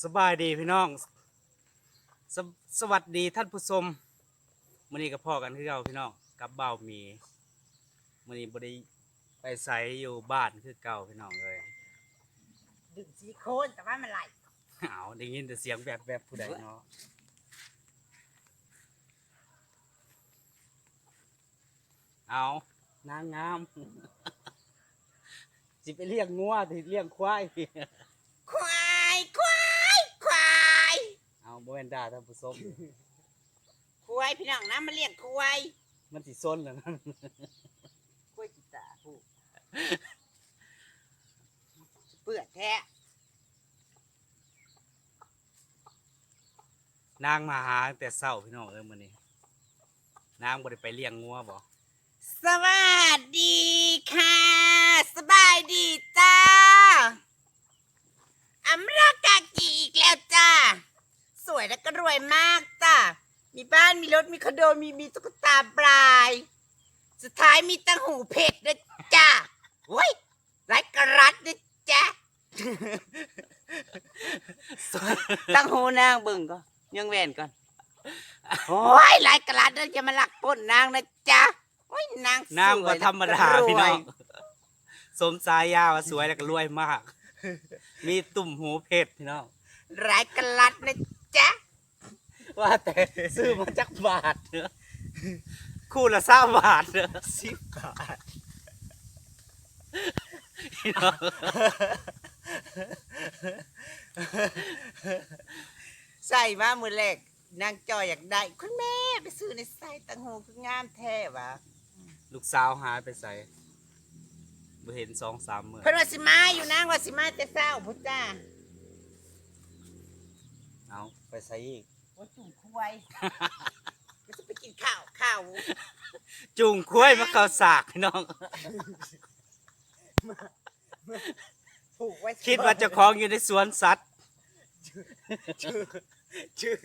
สบายดีพี่น้องสวสวัสดีท่านผู้ชมมื้อนี้ก็พ่อกันคือเก่าพี่น้องกับเบาวหมีมื้อนี้บ่ได้ไปไสอยู่บ้านคือเก่าพี่น้องเลยดึงซิลิโคนแต่ว่ามันไหลเอาได้ยินแต่เสียงแบบแบบผู้ใดเนาะเอานางงามสิไปเลี้ยงงัวสิเลี้ยงควาย เอาบ่แม่นด่าท่านผู้ชม ควายพี่น้องนะมาเรียกควายมันสิซนแล้วนั่นควายจิตาผู้เปื่อแท้นางมาหาตั้งแต่เช้าพี่น้องเอ้ยมื้อนี้นางบ่ได้ไปเลี้ยงงัวบ่สวัสดีค่ะ สบายดีจ้าอัมรากากีอีกแล้วจ้า สวยและก็รวยมากจ้ามีบ้านมีรถมีคอนโดมีมีตุ๊กตาปลาย สุดท้ายมีตังหูเพชรนะจ้าโอ้ยไรกระรัดนะจ๊ะตั้งหูนางเบิ่งก็ยังแหวนก่อนโอ้ยหลายกระลัดแล้วจะมาหลักปล้นนางนะจ๊ะโอ้ยนางสวยนางบ่ธรรมดาและก็พี่น้องรวยสมสายยาว่าสวยแล้วก็รวยมาก มีตุ่มหูเพชรพี่น้องหลายกระลัดนะจ๊ะ ว่าแต่ซื้อมาจากบาทเนอะคู่ละสามบาทเนอะสิบบาทพี่น้องใส่มามือแรกนางจอยอยากได้ คุณแม่ไปซื้อในไซต์ตังหูคืองามแท้วะลูกสาวหายไปใส่บ่เห็นสองสามมื้อเพิ่นว่าสิมาอยู่นางว่าสิมาแต่เช้าพุทจ้าเอาไปใส่อีก ว่าจุ่มควายก็จะไปกินข้าวข้าวจุงคุ้ยมาเข้าสากพี่น้อง ผูกไว้คิดว่าเจ้าของอยู่ในสวนสัตว์ชื่อ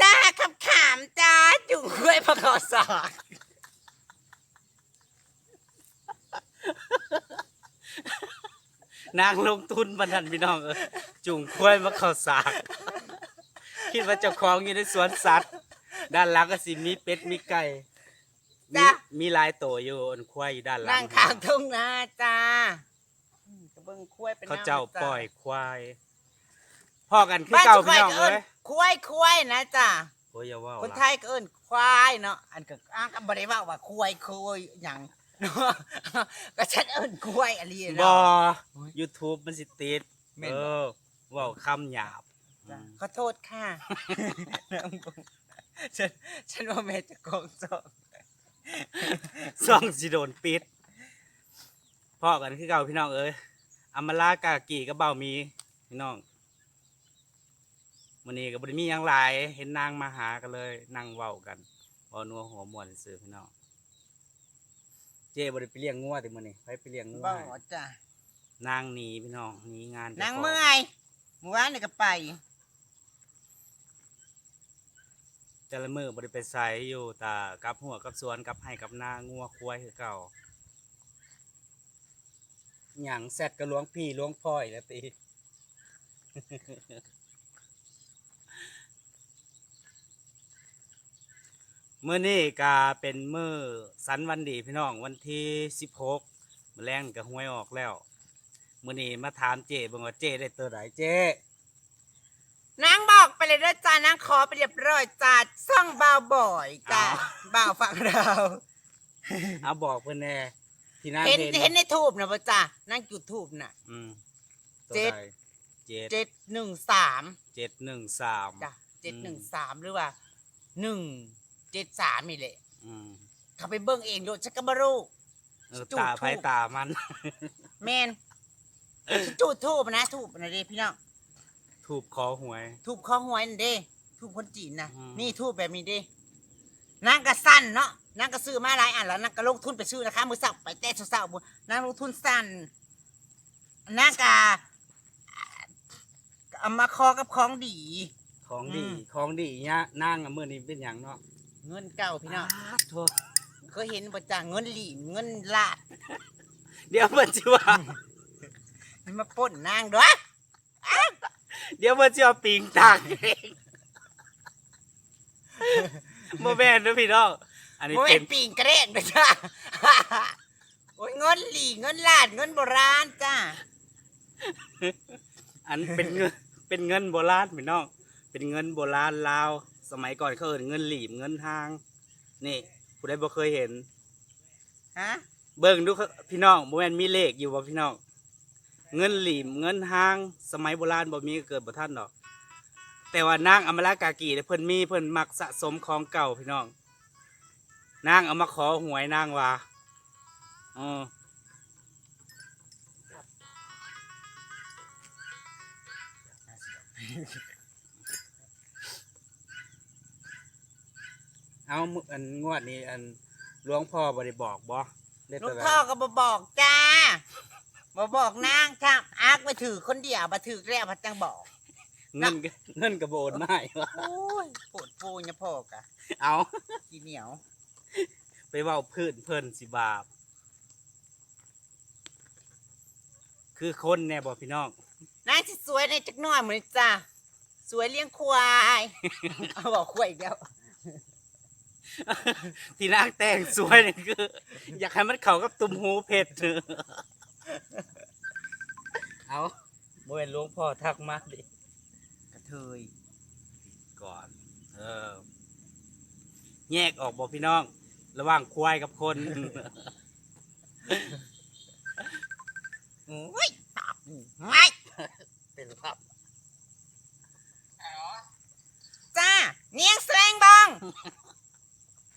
จ้าคำขามจ้าจุ่มควายพระขอสากนางลงทุนบันทันพี่น้องเออจุงคุ้ยมาเข้าสาก คิดว่าเจ้าของอยู่ในสวนสัตว์ ด้านหลังก็สิมีเป็ดมีไก่มีมีหลายตัวอยู่อันควายอยู่ด้านหลังนั่งข้างทุ่งนาจ้าอืมกระเบื้องควายเป็นเขาน้ำเจ้านะปล่อยควายพ่อกันคือบ้านเก่าสุพี่น้องก็เลเอิ้นยควายควายนะจ้าโอ้ยอย่าว่าคนล่ะไทยก็เอิ้นควายเนาะอันก็อ้างก็บ่ได้ว่าว่าควายควายหยังเนาะก็ฉันเอิ้นควายอะไรบอ เนาะ YouTube มันสิติดแม่นเอบ่อเว่าคำหยาบ จ้ะขอโทษค่ะฉันฉันว่าแม่จะโกงสองซ่องสิโดนปิดพ่อกันคือเก่าพี่น้องเอ้ยอำมาลากากีกับเบามีพี่น้องมื้อนี้ก็บ่ได้มีหยังหลาย เห็นนางมาหากันเลยนั่งเว้ากันเว้านัวหัวม่วนซื่อพี่น้องเจ้บ่ได้ไปเลี้ยงงัวติมื้อนี้ไปไปเลี้ยงงัวบ่ให้จ้ะนางหนีพี่น้องหนีงานนางจ้ขเมื่อยเมื่อวานนี่ก็ไป แต่ละมือบริไปไสอยู่ตากับหัวกับสวนกับให้กับหน้างัวควายคือเก่าหยังแซดกระล้วงพี่ล้วงพ่อยแล้วตีเมื่อนี้ก็เป็นมือสันวันดีพี่น้องวันที่สิบหกมแรงก็หวยออกแล้วมื่อนี้มาถามเจเบิ่งว่าเจได้ตัวไหนเจ นางบอกไปเลยนะจ้านางขอไปเรียบร้อยจ้าซ่องบ่าวบ่อยจ้าบ่าวฝั่งเราเอาบอกเพื่อนแน่ที่นั่นเห็นเห็นเห็นในทูบนะป่ะจ้านางจุดทูบน่ะ อืมตัวเจ็ด ใเจ็ดเจ็ดหนึ่งสามเจ็ดหนึ่งสามจ้ะเจ็ดหนึ่งสามหรือว่าหนึ่งเจ็ดสามนี่แหละอืมเขาไปเบิ้งเองโดดชักกะบารู้ เออจุดตาธูปไผตามัน แมนจุดทูบนะทูบนะเด้พี่น้อง ถูกคอหวย ทูบข้อหวยนั่นเด้ทูบคนจีนนะอืม นี่ทูบแบบนี้เด้นางก็สั้นเนาะนางก็ซื้อมาหลายอันแล้วนางก็ลงทุนไปซื้อนะคะมือสับไปแต่เสาๆบุนางลงทุนสั้นนางก็เอามาคอกับของดี ของดีอืม ของดีเนี่ยนั่งอะมื่อนี้เป็นอย่างเนาะเงินเก่าพี่น้องอ้าโถเคยเห็นประจังเงินหลีเงินลาดเดี๋ยวมันจิว่า มันมาปล้นนางด้วยอ้าว เดี๋ยวเพิ่นสิเอาปิงตากเองบ่แม่นเด้อพี่น้อง อันนี้โอ้ยเต็มปิ่งกระเด้งนะจ้าโอ้ยเงินหลีเงินลาดเงินโบราณจ้าอันเป็นเงินเป็นเงินโบราณพี่น้อง เป็นเงินโบราณลาว สมัยก่อนเขาเอิ้นเงินหลีมเงินทาง นี่ผู้ใดบ่เคยเห็น ฮะ เบิ่งดูครับพี่น้องบ่แม่นมีเลขอยู่บ่พี่น้อง เงินหลีมเงินห้าง สมัยโบราณบ่มีก็เกิดบ่ทันดอก แต่ว่านางอมรากากีเนี่ยเพิ่นมีเพิ่นมักสะสมของเก่าพี่น้อง นางเอามาขอหวยนางว่าอ๋อเอามืออันงวดนี้อันหลวงพ่อบ่ได้บอกบ่ได้ลูแต่กว่าพ่อก็บบอกจ้า บอบอกนางครับอาร์กมาถือคนเดียวมาถือแล้วพัดจังบอก เงินก็เงินกระโบนไม่วะโอ้ยปวดปูเนี่ยพ่อกะเอาขี้เหนียว ไปเว้าพื้นเพิ่นสิบาป คือคนแน่บอกพี่น้องนางสิสวยในจักหน่อยเหมือนจ้าสวยเลี้ยงควายเอาบอกควายอีกแล้วที่นางแต่งสวยนี่คือ อยากให้มันเข้ากับตุ่มหูเพชรเอาบ่เป็นหลวงพ่อทักมาดิกระเทยก่อน เออ แยกออกบอกพี่น้อง ระหว่างควายกับคนโอ้ยตับไม่เป็นครับจ้าเนียงแสลงบอง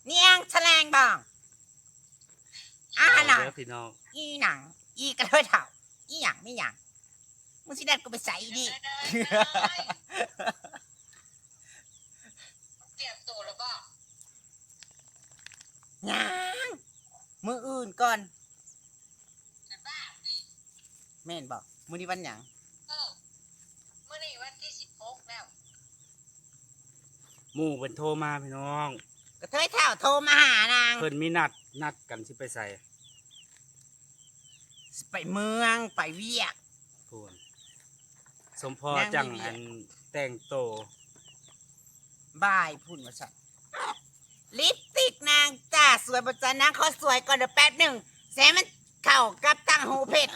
เนียงแฉลงบองอ่าหนังเด้อพี่น้อง อีหนัง อีกระเทยเถ่าอีหยังไม่หยังมึงสิได้กูไปใส่ดิเตรียมตัวแล้วบ่ยังมืออื่นก่อนจะบ้าดิแม่นบอกมือนี้วันหยังเออเมื่อนี้วันที่สิบหกแล้ว หมู่เป็นโทรมาพี่น้อง กระเทยเถ่าโทรมาหานางเพิ่นมีนัดนัดกันสิไปใส่ ไปเมืองไปเวียก พูนสมพอนั่งจังดีๆอันแต่งโตบายพุ่นมาสัตว์ลิปสติกนางจ้าสวยบจันนางขอสวยก่อนเดี๋ยวแป๊บหนึ่งแสมันเข่ากับตั้งหูเพชร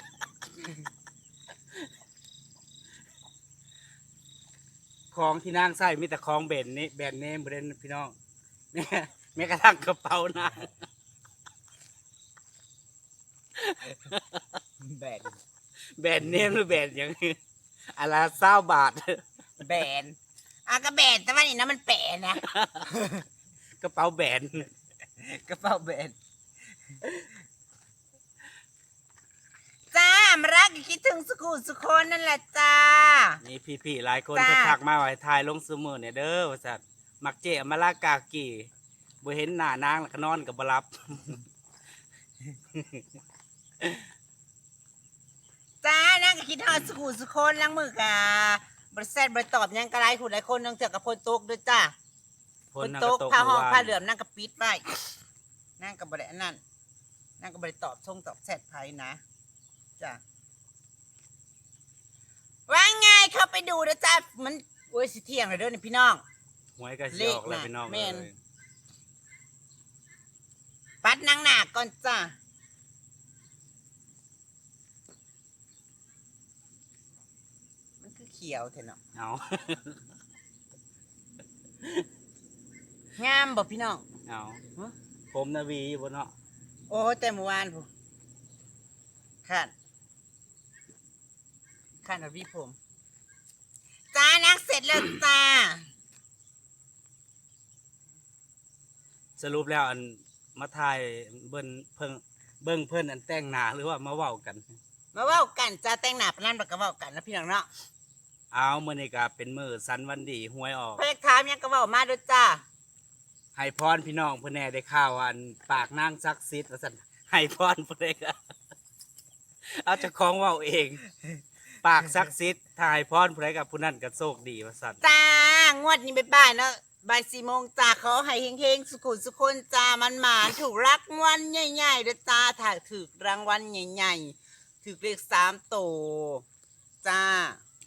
ของที่นางใส่มีแต่ของแบรนด์นี้แบรนด์เนมบ่ได้พี่น้องแม้แม้กระทั่งกระเป๋านาง แบนแบรนด์เนมหรือแบรนด์หยังอนละเศร้าบาท แบนอะก็แบนแต่ว่านี่นะมันแปะนะกระเป๋าแบรนด์กระเป๋าแบนจ้ามารักคิดถึงสุขุสุคนนั่นแหละจ้ามีพี่ๆหลายคนจ้าเพิ่นทักมาว่าให้ถ่ายลงซุมื้อเนี่ยเด้อว่าซั่นมักเจอมาลากากีบ่เห็นหน้านางแล้วก็นอนก็บ่หลับ จ้านั่งก็คิดทอดสุขุสุคนล้างมือกะบริษัทบริตอบหยังกระไรคุณหลายคนนึงเถื่อกับพนตกด้วยจ้าพพนนนั่งตก็กตกผ้าห้องมื่วผ้าเหลือมนั่งกับปิดไว้นั่งกับบริอันนั่นนั่งกับบริตอบทรงตอบแชทไพ่นะจ้าว่าไงเข้าไปดูนะจ้ามันโอ้ยสิเที่ยงเลยเด้อนี่พี่น้องหวยก็สิเลอขอกแล้วน่ะพี่น้องแม่นเอ้ยปัดนางหนาก่อนจ้ามันคือเขียวเถอะเนาะเอางามบ่พี่น้อง เอาผมนาวีอยู่บนเนาะโอ้แต่เมื่อวานผมขาดขาดกับพี่ผมจ้านักเสร็จแล้วจ้าสรุปแล้วอันมาถ่ายเบิ่นเพิ่งเบิ่งเพิ่นอันแต่งหน้าหรือว่ามาเว้ากัน มาเว่ากันจ้าแต่งหน้าปานนั้นบักก็เว่ากันนะพี่น้องเนาะ เอามื้อนี้ก็เป็นมื้อสันวันดีหวยออก เพื่อถามหยังก็เว่ามาด้วยจ้าให้พรพี่น้องเพิ่นแหน่ได้ข่าวว่าอันปากนางศักดิ์สิทธิ์ว่าซั่นให้พรเพิ่นได้ก็เอาเจ้าของเว้าเอง ปากศักดิ์สิทธิ์ถ้าให้พรผู้ใดกับผู้นั้นก็โชคดีว่าซั่นจ้างวดนี้บ่ายๆเนาะบ่ายสี่โมงจ้าขอให้เฮงๆ สุขุสุคนจ้ามันหมานถูกรักงวันใหญ่ๆด้วยจ้าถ้าถูกรางวัลใหญ่ๆถูกเลขสามโตวจ้า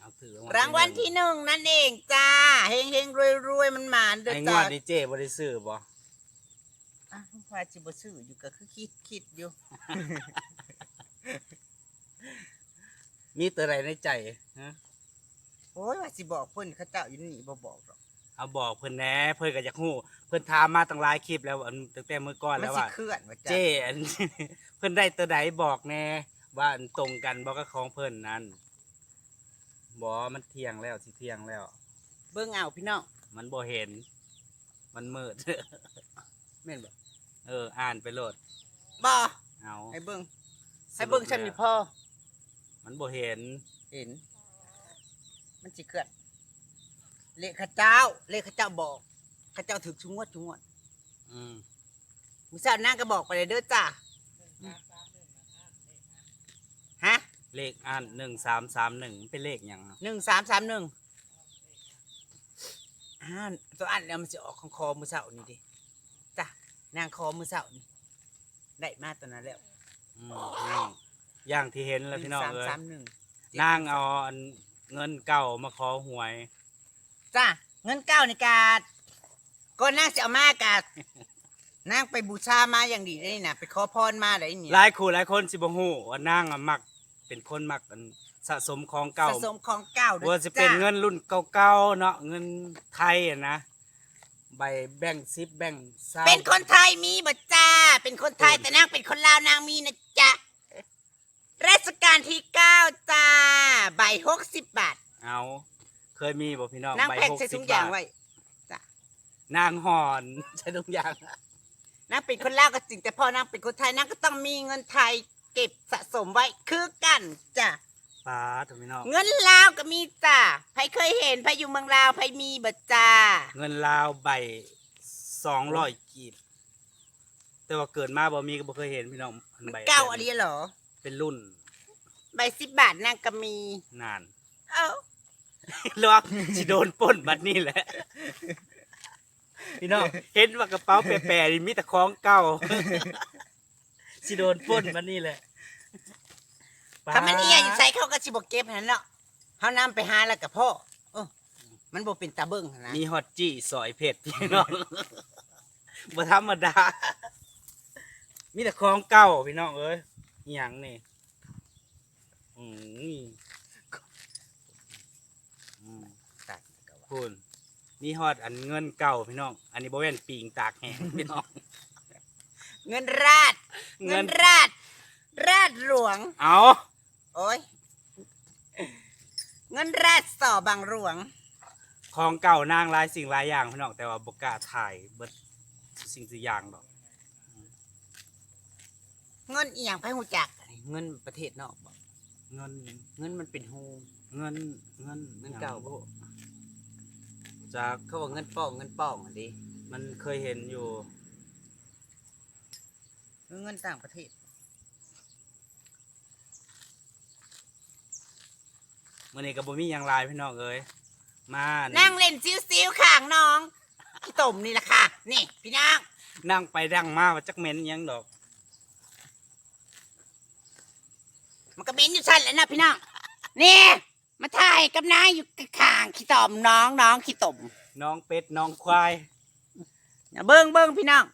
เอาถถือรางวัลที่หนึ่งนั่นเองจ้าเฮงเฮงรวยรวยมันหมานเด้อไอ้งจ้าวดนี่เจ๊บ่ได้ซื้อบ่อะว่าจิบซื้ออยู่ก็คือคิดคิดอยู่ มีตัวใดในใจฮะโอ้ยว่าสิบอกเพิ่นเขาเจ้าอยู่นี่บ่บอกหรอกเอาบอกเพิ่นแหน่เพิ่นก็อยากฮู้เพิ่นถามมาตั้งหลายคลิปแล้วอันตั้งแต่มื้อก่อนมัแล้นวสิว่า เคลื่อนว่าจ้าเจ้อัน เพิ่นได้ตัวใดบอกแน่ว่าอันตรงกันบ่กับของเพิ่นนั้น บ่มันเที่ยงแล้วสิเที่ยงแล้ว เบิ่งเอาพี่น้องมันบ่เห็น มันมืด แม่นบ่เออ อ่านไปโลด บ่เอาให้เบิ่งให้เบิ่งฉันนี่พ่อมันบ่เห็น เห็น มันสิเคลื่อนเลขข้าเจ้า เลขข้าเจ้าบอกข้าเจ้าถึกชุงวดชุงวดอืม มื้อเช้านางก็บอกไปเลยเด้อจ้าฮะ เลขอ่าน1331มันเป็นเลขหยังอะหนึ่งสามสามหนึ่งอ่าตัวอันแล้วมันจะออกของคอมือเสานี่ดิจ้ะนางคอมือเสานี่ได้มาตัวนั้นแล้วอืมนั่งอย่างที่เห็นแล้วพี่น้องสามเอ้ยสามหนึ่งนางเอาอันเงินเก่ามาขอหวย จ้ะเงินเก้าในกาดก็นางจะเอามากาดนางไปบูชามาอย่างดีได้นี่นะไปขอพรมาได้นี่หลายคู่หลายคนสิบ่ฮู้ว่านางอะมัก เป็นคนมักอันสะสมของเก่าสะสมของเก้าด้วยว่าจะเป็นจ้เงินรุ่นเก่าๆเนาะเงินไทยอะนะใบแบ่งซิปแบ่งซาวเป็นคนไทยมีบ่จ้า เป็นคนไทยแต่นางเป็นคนลาวนางมีนะจ๊ะรัชกาลที่เก้าจ้า ใบหกสิบบาทเอาเคยมีบ่พี่น้องนางใบแพ็กหกใส่สิถุบงยางบาทไว้นางหอนใช้ทุกอย่างนางเป็นคนลาวก็จริงแต่พอนางเป็นคนไทยนางก็ต้องมีเงินไทย เก็บสะสมไว้คือกันจ้ะป้าถูกพี่น้องเงินลาวก็มีจ้ะใครเคยเห็นใครอยู่เมืองลาวใครมีบ่จ้าเงินลาวใบสองร้อยกีบแต่ว่าเกิดมาบ่มีก็บ่เคยเห็นพี่น้องอันใบเก้าอะไรเหรอ เป็นรุ่น ใบสิบบาทนางก็มีนาน เอ้าลวกสิโดนปล้นบัดนี้แหละ พี่น้องเห็นว่ากระเป๋าแปรๆนี่มีแต่ของเก่า สิโดนปล้นบัดนี้แหละถ้ามันเอียอยู่ใส่เขาก็สิบ่เก็บนั่นเนาะเขานำไปหาแล้วกับพ่อเออมันบ่เป็นตาเบิ่งหั้นนะมีฮอตจี้สอยเผ็ดพี่น้องบ่ธรรมดา มีแต่ของเก่าพี่น้องเอ้ยอหย่างนี่อืมอืมตายก็ว่าคุณมีฮอดอันเงินเก่าพี่น้อง อันนี้บ่แม่นปิงตากแห้งพี่น้อง เงินราด เงิเงินนราด ราดหลวง เอาโอ้ยเงินราดส่อบางหลวง ของเก่านางหลายสิ่งหลายอย่างพี่น้องแต่ว่าบ่กล้าถ่ายเบิดสิ่งสิ่งอย่างดอก เงินอีหยังไปหูจัก เงินประเทศนอกบ่เงินเงินมันเป็นโฮเงินเงินเงินเก่าบ่จากเขาบอกเงินป้องเงินป้องอันนี้มันเคยเห็นอยู่ เงินต่างประเทศมื่อนี้ก็บ่มีหยังหลายพี่น้องเอ้ยมานั่งเล่นซิวๆข้างน้องพี่ตุ่มนี่แหละค่ะ นี่ พี่นางนั่งไปดังมาว่าจักเหม็นหยังดอก มันก็เบนอยู่ชั้นแหล้วนะพี่น้องนี่มาถ่ายกับนายอยู่ข้างขี้ต่อมน้องน้องขี้ตุ่มน้องเป็ดน้องควาย อย่าเบิ้งเบิ้งพี่น้อง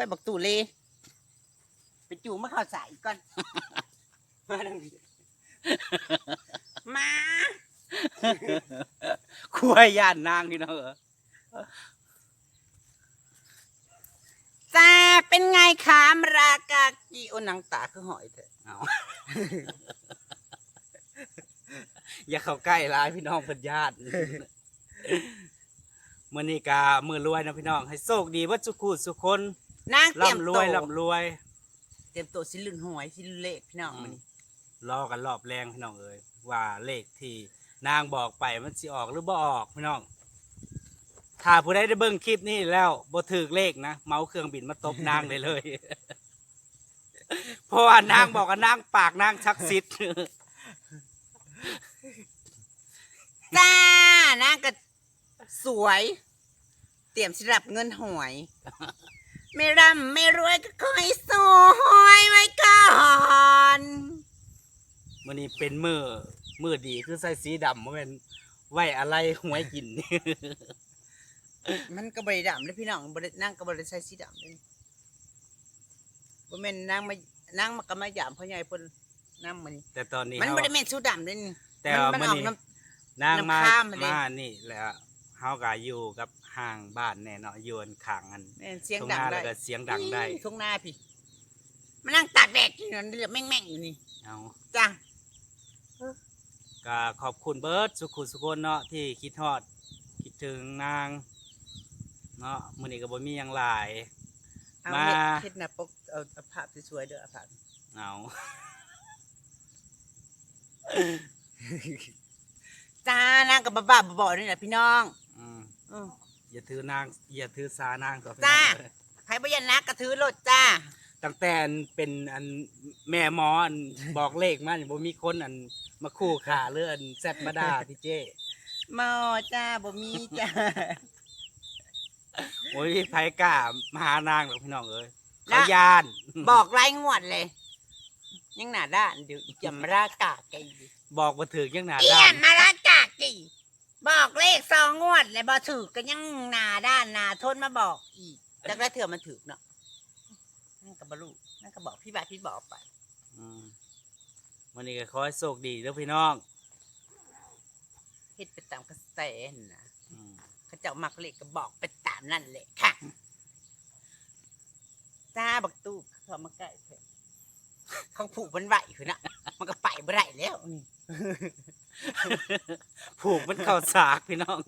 ค่อยบอกตู่เลยไปจู่มาเข้าใส่ก่อน มาดังนี้มาควายย่านนางพี่น้องเอ้ยจ้าเป็นไงขามรากากีโอหนังตาคือหอยเถอะเอาอย่าเข้าใกล้หลายพี่น้องเพิ่นญาติมื้อนี้ก็มื้อรวยนะพี่น้อง ให้โชคดีเบ่สุขุสุคน นางเตรียมร่ำรตัววยร่ำรวย เตรียมตัวสิลุ่นหวยสิลุ่นเลขพี่น้องมันนี่รอกันรอบแรงพี่น้องเอ้ยว่าเลขที่นางบอกไปมันสิออกหรือบ่ออกพี่น้อง ถ้าผู้ใดได้เบิ่งคลิปนี้แล้วบ่ถูกเลขนะเมาเครื่องบินมาตบนางได้เลย เพราะว่านางบอกว่านางปากนางชักซิด จ้านางก็สวย เตรียมสิรับเงินหวย ไม่ร่ำไม่รวยก็คอยสวยไว้ก่อนมื้อนี้เป็นมื้อมือดีคือใส่สีดำบ่แม่นไว้อะไรหวยกิน มันก็บริดำเลยพี่น้องบรินั่งก็บริใส่สีดำเลยบ่แม่นนางมานั่งมากระมาหยามพ่อใหญ่เพิ่นนั่งมานี่แต่ตอนนี้มันเฮาบ่ได้แม่นสูดำเลยนี่แต่ว่ามันมื้อออกนี้น้ำนางมาน้ำข้ามมาเลยมานี่แหละเฮาก็อยู่กับ ห่างบ้านแน่เนาะอยู่อันข้างอันแม่นเสียงตรงดัหงน้าได้แล้วก็เสียงดังได้ทุ่งนาพี่มานั่งตากแดดอยู่นั่นเลือดแม่งๆอยู่นี่เอาจ้ะก็ขอบคุณเบิร์ดสุขุสุคนเนาะที่คิดฮอด คิดถึงนางเนาะมื้อนี้ก็บ่มีหยังหลาย เอามา เฮ็ดเฮ็ดหน้าปกเอาเอาภาพสวยๆเด้อเอาภาพเอาจ้านางกับบ้าๆบอๆนี่แหละพี่น้องอืม อือ อย่าถือนางอย่าถือสานางต่อไปจ้าใครบ่ยันนักกระถือรถจ้า ตั้งแต่อันเป็นอันแม่หมออันบอกเลขมานี่บ่มีคนอันมาคู่ขาหรืออันแซดมาด่าพี่เจ้หมอจ้าบ่มีจ้าโอ้ยไผกล้ามาหานางหรอกพี่น้องเอ้ยนะเขายานบอกไล่งวดเลย ยังหน้าด้านเดี๋ยวอีจำรากาไกบอกบ่ถึกยังหน้าอีด้าอันนมารากากี บอกเลขสองงวดเลยบ่ถือก็ยังหน้าด้านหน้าทนมาบอกอีกจักได้เถื่อมันถือเนาะนั่นก็บ่รู้นั่นก็บอกพี่บาทพี่บอกไปอืมวันนี้ก็ขอให้โชคดีเด้อพี่น้องเฮ็ดไปตามกระแสนั่นนะอืมเขาเจ้ามักเลขก็บอกไปตามนั่นแหละค่ะจ้าบักตู้เขามาใกล้เพิ่นเขาผูกมันไหวคือนะมันก็ไปบ่ได้แล้วนี่ ผูกมันเข้าสากพี่น้อง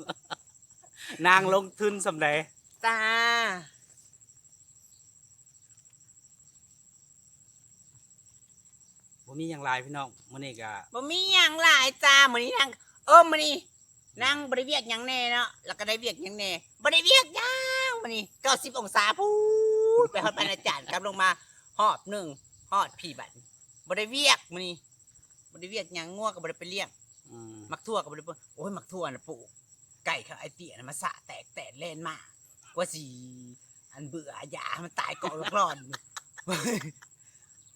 นางลงทุนสำใดจ้าบ่มีหยังหลายพี่น้องมื้อนี้ก็บ่มีหยังหลายจ้ามื้อนี้นางเออมื้อนี้นางบ่ได้เวียกหยังแน่เนาะแล้วก็ได้เวียกหยังแน่บ่ได้เวียกหยังมื้อนี้90องศาพูดไปฮอดปานอาจารย์กลับลงมาฮอดหนึ่งฮอดพี่บัดบ่ได้เวียกมื้อนี้บ่ได้เวียกหยังงัวก็บ่ได้ไปเลี้ยง อืมมักทั่วก็บ่ได้ปลูกโอ้ยมักทั่วน่ะปลูกไก่เขาไอ้เตี้ยน่ะมาสะแตกแตนเล่นมากกว่าสิอันเบื่อหยามันตายเกาะลูกร้อน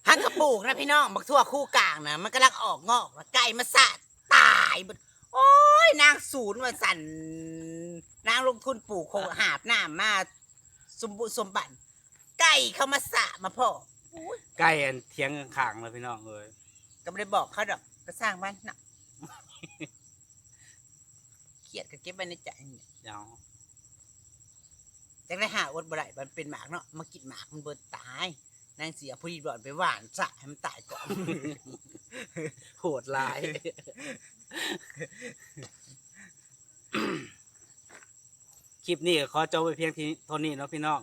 หักกระปลูกนะพี่น้องมักทั่วคู่กลางนะมันกำลังออกงอกแล้วไก่มาสะตายเบิดโอ้ยนางศูนย์ว่าสั่นนางลงทุนปลูกโคหาบน้ำมาสมบุสมบัติไก่เขามาสะมาพ่อโอ้ยใกล้อันเถียงข้างๆแล้วพี่น้องเอ้ย ก็ไม่ได้บอกเขาดอกก็สร้างบ้านน่ะ เครียดก็เก็บไว้ในใจนี่เดี๋ยวจังได้หาอดบ่ได้มันเป็นหมากเนาะมากินหมากมันเบิดตายนางเสียผู้ดีบ่อนไปหวานสะให้มันตายก่อน โหดหลาย คลิปนี้ก็ขอจบไปเพียงที่เท่านี้เนาะพี่น้อง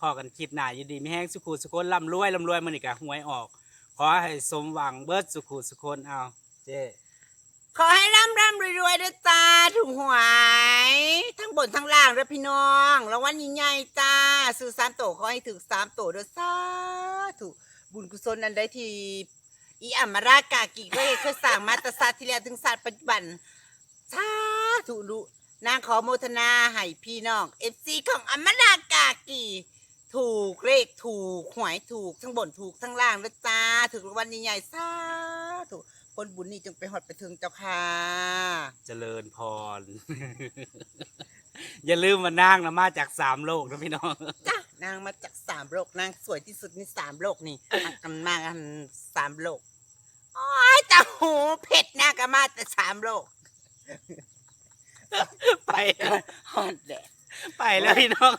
พอกันคลิปหน้าอยู่ดีมีแห้งสุขุสุคนร่ำรวยร่ำรวยมื้อนี้ก็หวยออก ขอให้สมหวังเบิดสุขุสุคนเอาเจ้ ขอให้ร่ำร่ำรวยรวยด้วยจ้าถูกหวย ทั้งบนทั้งล่างด้วยพี่น้องรางวัลใหญ่ๆจ้าซื้อสามโตขอให้ถึงสามโตด้วยสาธุบุญกุศลอันใดที่อีอัมมารากากิก็เคยสั่งมาตศาสตร์ที่แล้วถึงศาสตร์ปัจจุบันสาธุลุนางขอโมทนาให้พี่น้องเอฟซีของอัมมารากากิถูกเลขถูกหวยถูกทั้งบนถูกทั้งล่างด้วยจ้า ถูกรางวัลใหญ่ๆสาธุ คนบุญนี่จงไปหอดไปถึงเจ้าค่ะ เจริญพร อย่าลืมมานั่งนะมาจากสามโลกนะพี่น้อง จ้ะนางมาจากสามโลกนางสวยที่สุดในสามโลกนี่หักกันมากันสามโลกโอ้ยแต่หูเผ็ดนางก็มาแต่สามโลก ไปฮอดแดดไปแล้วพี่น้อง